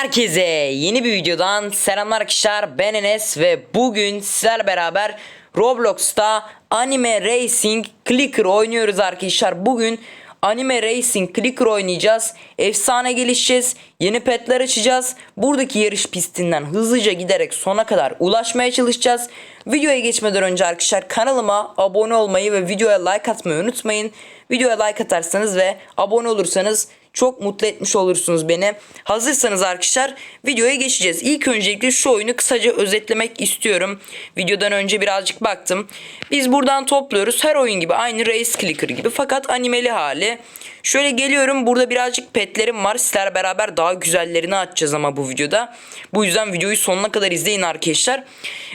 Herkese yeni bir videodan selamlar arkadaşlar ben Enes ve bugün sizlerle beraber Roblox'ta Anime Racing Clicker oynuyoruz arkadaşlar. Bugün Anime Racing Clicker oynayacağız. Efsane gelişeceğiz. Yeni petler açacağız. Buradaki yarış pistinden hızlıca giderek sona kadar ulaşmaya çalışacağız. Videoya geçmeden önce arkadaşlar kanalıma abone olmayı ve videoya like atmayı unutmayın. Videoya like atarsanız ve abone olursanız çok mutlu etmiş olursunuz beni. Hazırsanız arkadaşlar videoya geçeceğiz. İlk öncelikle şu oyunu kısaca özetlemek istiyorum. Videodan önce birazcık baktım. Biz buradan topluyoruz. Her oyun gibi aynı Race Clicker gibi fakat animeli hali. Şöyle geliyorum burada birazcık petlerim var. Sizlerle beraber daha güzellerini açacağız ama bu videoda. Bu yüzden videoyu sonuna kadar izleyin arkadaşlar.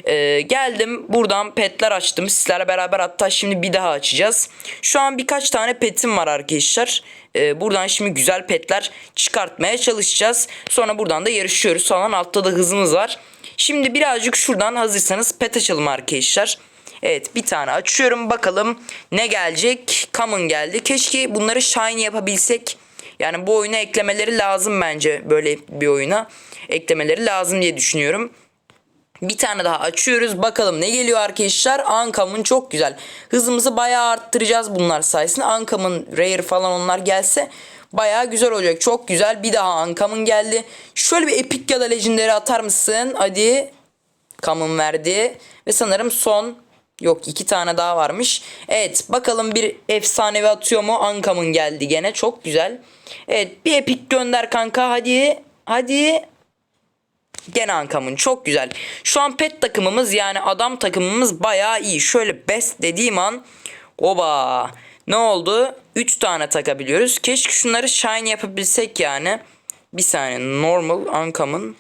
Ee, geldim buradan petler açtım. Sizlerle beraber hatta şimdi bir daha açacağız. Şu an birkaç tane petim var arkadaşlar. Ee, buradan şimdi güzel petler çıkartmaya çalışacağız. Sonra buradan da yarışıyoruz falan. Altta da hızımız var. Şimdi birazcık şuradan hazırsanız pet açalım arkadaşlar. Evet bir tane açıyorum bakalım ne gelecek. Common geldi. Keşke bunları shiny yapabilsek. Yani bu oyuna eklemeleri lazım bence böyle bir oyuna. Eklemeleri lazım diye düşünüyorum. Bir tane daha açıyoruz. Bakalım ne geliyor arkadaşlar. Ankam'ın çok güzel. Hızımızı bayağı arttıracağız bunlar sayesinde. Ankam'ın rare falan onlar gelse bayağı güzel olacak. Çok güzel. Bir daha Ankam'ın geldi. Şöyle bir epik ya da legendary atar mısın? Hadi. Kam'ın verdi. Ve sanırım son Yok iki tane daha varmış. Evet bakalım bir efsanevi atıyor mu? Ankam'ın geldi gene. Çok güzel. Evet bir epik gönder kanka. Hadi. Hadi. Gene Ankam'ın çok güzel. Şu an pet takımımız yani adam takımımız bayağı iyi. Şöyle best dediğim an oba ne oldu? 3 tane takabiliyoruz. Keşke şunları shine yapabilsek yani. Bir saniye normal Ankam'ın.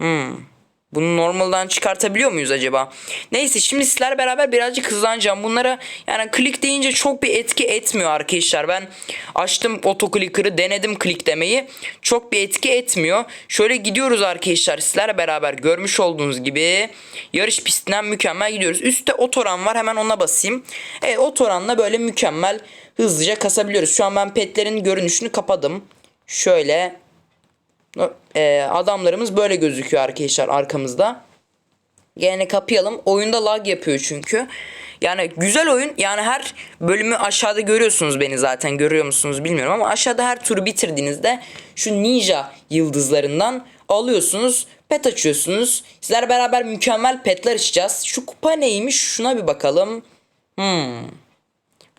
Hmm. Bunu normalden çıkartabiliyor muyuz acaba? Neyse şimdi sizlerle beraber birazcık hızlanacağım. Bunlara yani klik deyince çok bir etki etmiyor arkadaşlar. Ben açtım otoclicker'ı denedim klik demeyi. Çok bir etki etmiyor. Şöyle gidiyoruz arkadaşlar sizlerle beraber görmüş olduğunuz gibi yarış pistinden mükemmel gidiyoruz. Üstte otoran var hemen ona basayım. Evet otoranla böyle mükemmel hızlıca kasabiliyoruz. Şu an ben petlerin görünüşünü kapadım. Şöyle e, adamlarımız böyle gözüküyor arkadaşlar arkamızda. Gene kapayalım. Oyunda lag yapıyor çünkü. Yani güzel oyun. Yani her bölümü aşağıda görüyorsunuz beni zaten. Görüyor musunuz bilmiyorum ama aşağıda her turu bitirdiğinizde şu ninja yıldızlarından alıyorsunuz. Pet açıyorsunuz. Sizler beraber mükemmel petler açacağız. Şu kupa neymiş? Şuna bir bakalım. Hmm.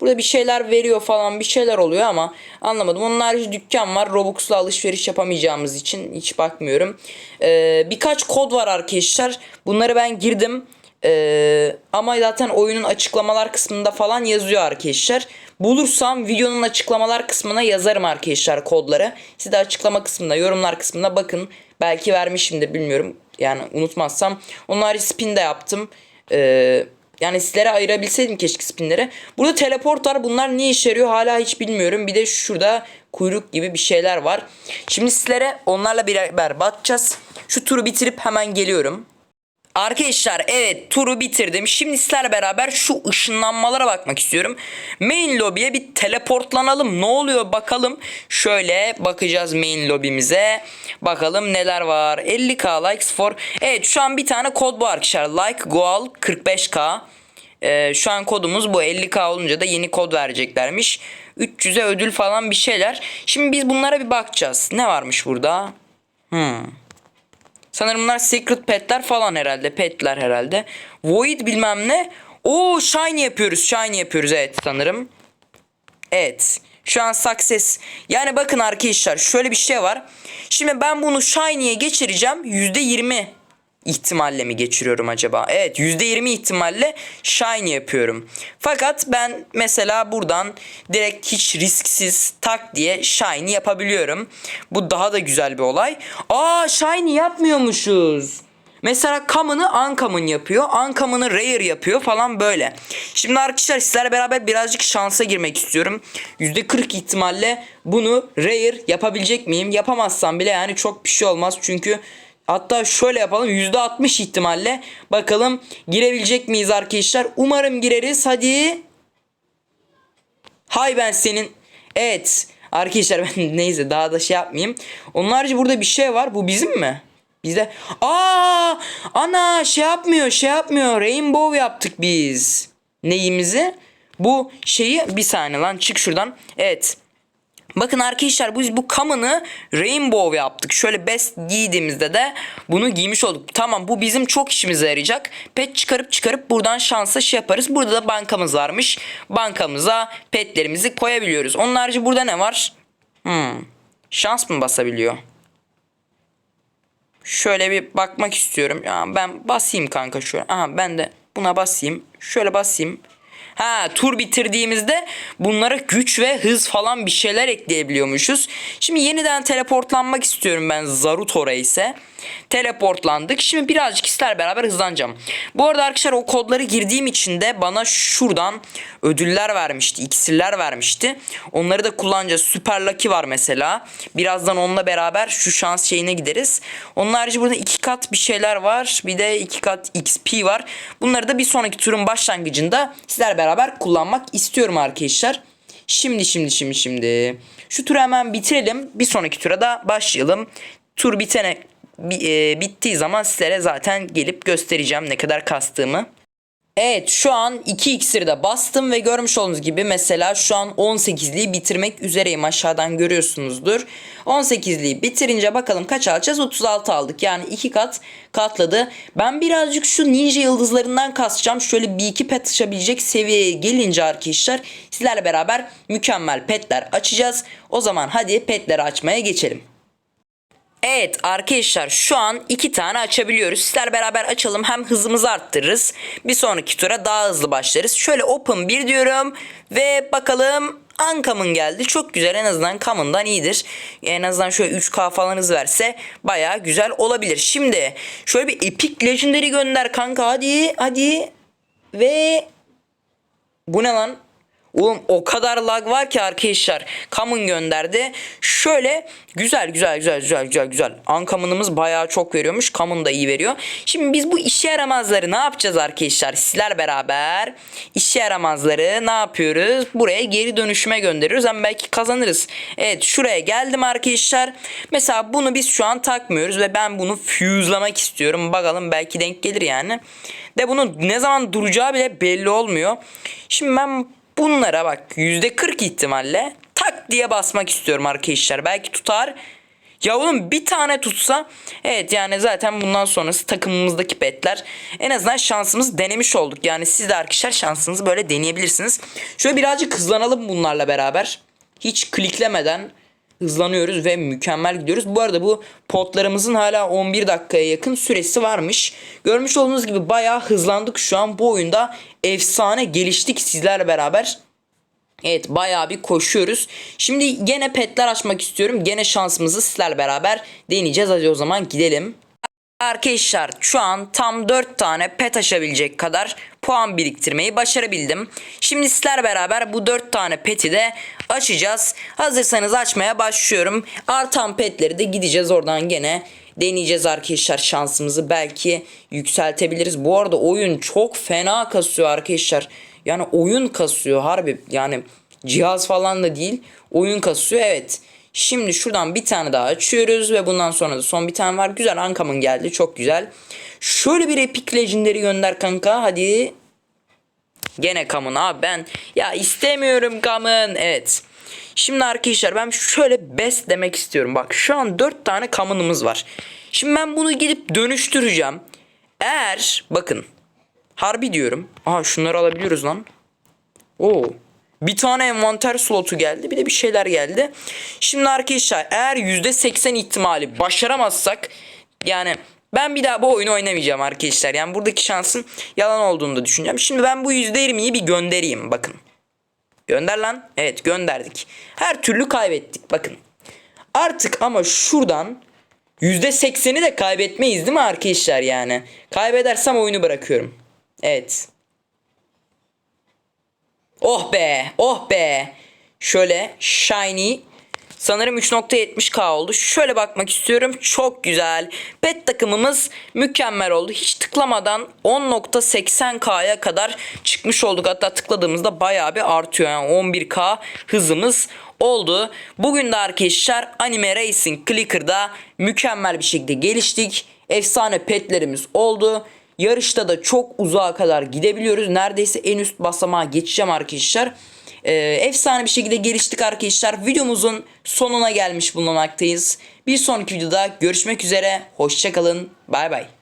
Burada bir şeyler veriyor falan bir şeyler oluyor ama anlamadım. Onun harici dükkan var. Robux'la alışveriş yapamayacağımız için hiç bakmıyorum. Ee, birkaç kod var arkadaşlar. Bunları ben girdim. Ee, ama zaten oyunun açıklamalar kısmında falan yazıyor arkadaşlar. Bulursam videonun açıklamalar kısmına yazarım arkadaşlar kodları. Siz de açıklama kısmında yorumlar kısmında bakın. Belki vermişimdir bilmiyorum. Yani unutmazsam. Onun harici spin de yaptım. Eee yani sizlere ayırabilseydim keşke spinleri. Burada teleport var. Bunlar ne işe yarıyor hala hiç bilmiyorum. Bir de şurada kuyruk gibi bir şeyler var. Şimdi sizlere onlarla beraber bakacağız. Şu turu bitirip hemen geliyorum. Arkadaşlar evet turu bitirdim. Şimdi sizlerle beraber şu ışınlanmalara bakmak istiyorum. Main lobby'ye bir teleportlanalım. Ne oluyor bakalım. Şöyle bakacağız main lobby'mize. Bakalım neler var. 50k likes for. Evet şu an bir tane kod bu arkadaşlar. Like goal 45k. Ee, şu an kodumuz bu 50k olunca da yeni kod vereceklermiş. 300'e ödül falan bir şeyler. Şimdi biz bunlara bir bakacağız. Ne varmış burada? Hmm. Sanırım bunlar secret petler falan herhalde. Petler herhalde. Void bilmem ne. Oo shiny yapıyoruz. Shiny yapıyoruz evet sanırım. Evet. Şu an success. Yani bakın arkadaşlar şöyle bir şey var. Şimdi ben bunu shiny'ye geçireceğim. %20 ihtimalle mi geçiriyorum acaba? Evet %20 ihtimalle shiny yapıyorum. Fakat ben mesela buradan direkt hiç risksiz tak diye shiny yapabiliyorum. Bu daha da güzel bir olay. Aa shiny yapmıyormuşuz. Mesela common'ı uncommon yapıyor. Uncommon'ı rare yapıyor falan böyle. Şimdi arkadaşlar sizlerle beraber birazcık şansa girmek istiyorum. %40 ihtimalle bunu rare yapabilecek miyim? Yapamazsam bile yani çok bir şey olmaz. Çünkü Hatta şöyle yapalım %60 ihtimalle bakalım girebilecek miyiz arkadaşlar. Umarım gireriz hadi. Hay ben senin. Evet Arkadaşlar ben neyse daha da şey yapmayayım. Onun harici burada bir şey var. Bu bizim mi? Bizde. Aa! Ana şey yapmıyor, şey yapmıyor. Rainbow yaptık biz. Neyimizi? Bu şeyi bir saniye lan çık şuradan. Evet. Bakın arkadaşlar biz bu kamını rainbow yaptık. Şöyle best giydiğimizde de bunu giymiş olduk. Tamam bu bizim çok işimize yarayacak. Pet çıkarıp çıkarıp buradan şansa şey yaparız. Burada da bankamız varmış. Bankamıza petlerimizi koyabiliyoruz. Onun harici burada ne var? Hmm. Şans mı basabiliyor? Şöyle bir bakmak istiyorum. Ya ben basayım kanka şöyle. Aha ben de buna basayım. Şöyle basayım. Ha tur bitirdiğimizde bunlara güç ve hız falan bir şeyler ekleyebiliyormuşuz. Şimdi yeniden teleportlanmak istiyorum ben Zarutor'a ise. Teleportlandık. Şimdi birazcık ister beraber hızlanacağım. Bu arada arkadaşlar o kodları girdiğim için de bana şuradan ödüller vermişti. iksirler vermişti. Onları da kullanacağız. Süper Lucky var mesela. Birazdan onunla beraber şu şans şeyine gideriz. Onun harici burada iki kat bir şeyler var. Bir de iki kat XP var. Bunları da bir sonraki turun başlangıcında sizler beraber kullanmak istiyorum arkadaşlar. Şimdi şimdi şimdi şimdi. Şu turu hemen bitirelim. Bir sonraki tura da başlayalım. Tur bitene bi- bittiği zaman sizlere zaten gelip göstereceğim ne kadar kastığımı. Evet şu an 2 iksiri de bastım ve görmüş olduğunuz gibi mesela şu an 18'liği bitirmek üzereyim aşağıdan görüyorsunuzdur. 18'liği bitirince bakalım kaç alacağız 36 aldık yani 2 kat katladı. Ben birazcık şu ninja yıldızlarından kasacağım şöyle bir iki pet açabilecek seviyeye gelince arkadaşlar sizlerle beraber mükemmel petler açacağız. O zaman hadi petleri açmaya geçelim. Evet arkadaşlar şu an iki tane açabiliyoruz. Sizler beraber açalım hem hızımızı arttırırız. Bir sonraki tura daha hızlı başlarız. Şöyle open 1 diyorum ve bakalım Ankam'ın geldi. Çok güzel en azından Kam'ından iyidir. En azından şöyle 3K falan hız verse baya güzel olabilir. Şimdi şöyle bir Epic Legendary gönder kanka hadi hadi. Ve bu ne lan? Oğlum o kadar lag var ki arkadaşlar. Common gönderdi. Şöyle güzel güzel güzel güzel güzel güzel. Uncommon'ımız bayağı çok veriyormuş. Common da iyi veriyor. Şimdi biz bu işe yaramazları ne yapacağız arkadaşlar? Sizler beraber işe yaramazları ne yapıyoruz? Buraya geri dönüşüme gönderiyoruz. Hem belki kazanırız. Evet şuraya geldim arkadaşlar. Mesela bunu biz şu an takmıyoruz ve ben bunu fuse'lamak istiyorum. Bakalım belki denk gelir yani. De bunun ne zaman duracağı bile belli olmuyor. Şimdi ben Bunlara bak %40 ihtimalle tak diye basmak istiyorum arkadaşlar. Belki tutar. Ya oğlum bir tane tutsa evet yani zaten bundan sonrası takımımızdaki petler en azından şansımız denemiş olduk. Yani siz de arkadaşlar şansınızı böyle deneyebilirsiniz. Şöyle birazcık hızlanalım bunlarla beraber. Hiç kliklemeden hızlanıyoruz ve mükemmel gidiyoruz. Bu arada bu potlarımızın hala 11 dakikaya yakın süresi varmış. Görmüş olduğunuz gibi bayağı hızlandık şu an bu oyunda. Efsane geliştik sizlerle beraber. Evet bayağı bir koşuyoruz. Şimdi gene petler açmak istiyorum. Gene şansımızı sizlerle beraber deneyeceğiz. Hadi o zaman gidelim. Arkadaşlar şu an tam 4 tane pet açabilecek kadar puan biriktirmeyi başarabildim. Şimdi sizler beraber bu 4 tane peti de açacağız. Hazırsanız açmaya başlıyorum. Artan petleri de gideceğiz oradan gene deneyeceğiz arkadaşlar şansımızı belki yükseltebiliriz. Bu arada oyun çok fena kasıyor arkadaşlar. Yani oyun kasıyor harbi yani cihaz falan da değil oyun kasıyor evet. Şimdi şuradan bir tane daha açıyoruz ve bundan sonra da son bir tane var. Güzel Ankam'ın geldi çok güzel. Şöyle bir Epic Legendary gönder kanka hadi. Gene Kamın abi ben ya istemiyorum Kamın evet. Şimdi arkadaşlar ben şöyle best demek istiyorum. Bak şu an 4 tane kamınımız var. Şimdi ben bunu gidip dönüştüreceğim. Eğer bakın harbi diyorum. Aha şunları alabiliyoruz lan. Oo. Bir tane envanter slotu geldi. Bir de bir şeyler geldi. Şimdi arkadaşlar eğer %80 ihtimali başaramazsak yani ben bir daha bu oyunu oynamayacağım arkadaşlar. Yani buradaki şansın yalan olduğunu da düşüneceğim. Şimdi ben bu %20'yi bir göndereyim bakın. Gönder lan. Evet gönderdik. Her türlü kaybettik bakın. Artık ama şuradan %80'i de kaybetmeyiz değil mi arkadaşlar yani? Kaybedersem oyunu bırakıyorum. Evet. Oh be, oh be. Şöyle shiny Sanırım 3.70k oldu. Şöyle bakmak istiyorum. Çok güzel. Pet takımımız mükemmel oldu. Hiç tıklamadan 10.80k'ya kadar çıkmış olduk. Hatta tıkladığımızda bayağı bir artıyor. Yani 11k hızımız oldu. Bugün de arkadaşlar Anime Racing Clicker'da mükemmel bir şekilde geliştik. Efsane petlerimiz oldu. Yarışta da çok uzağa kadar gidebiliyoruz. Neredeyse en üst basamağa geçeceğim arkadaşlar. Ee, efsane bir şekilde geliştik arkadaşlar. Videomuzun sonuna gelmiş bulunmaktayız. Bir sonraki videoda görüşmek üzere. Hoşçakalın. Bay bay.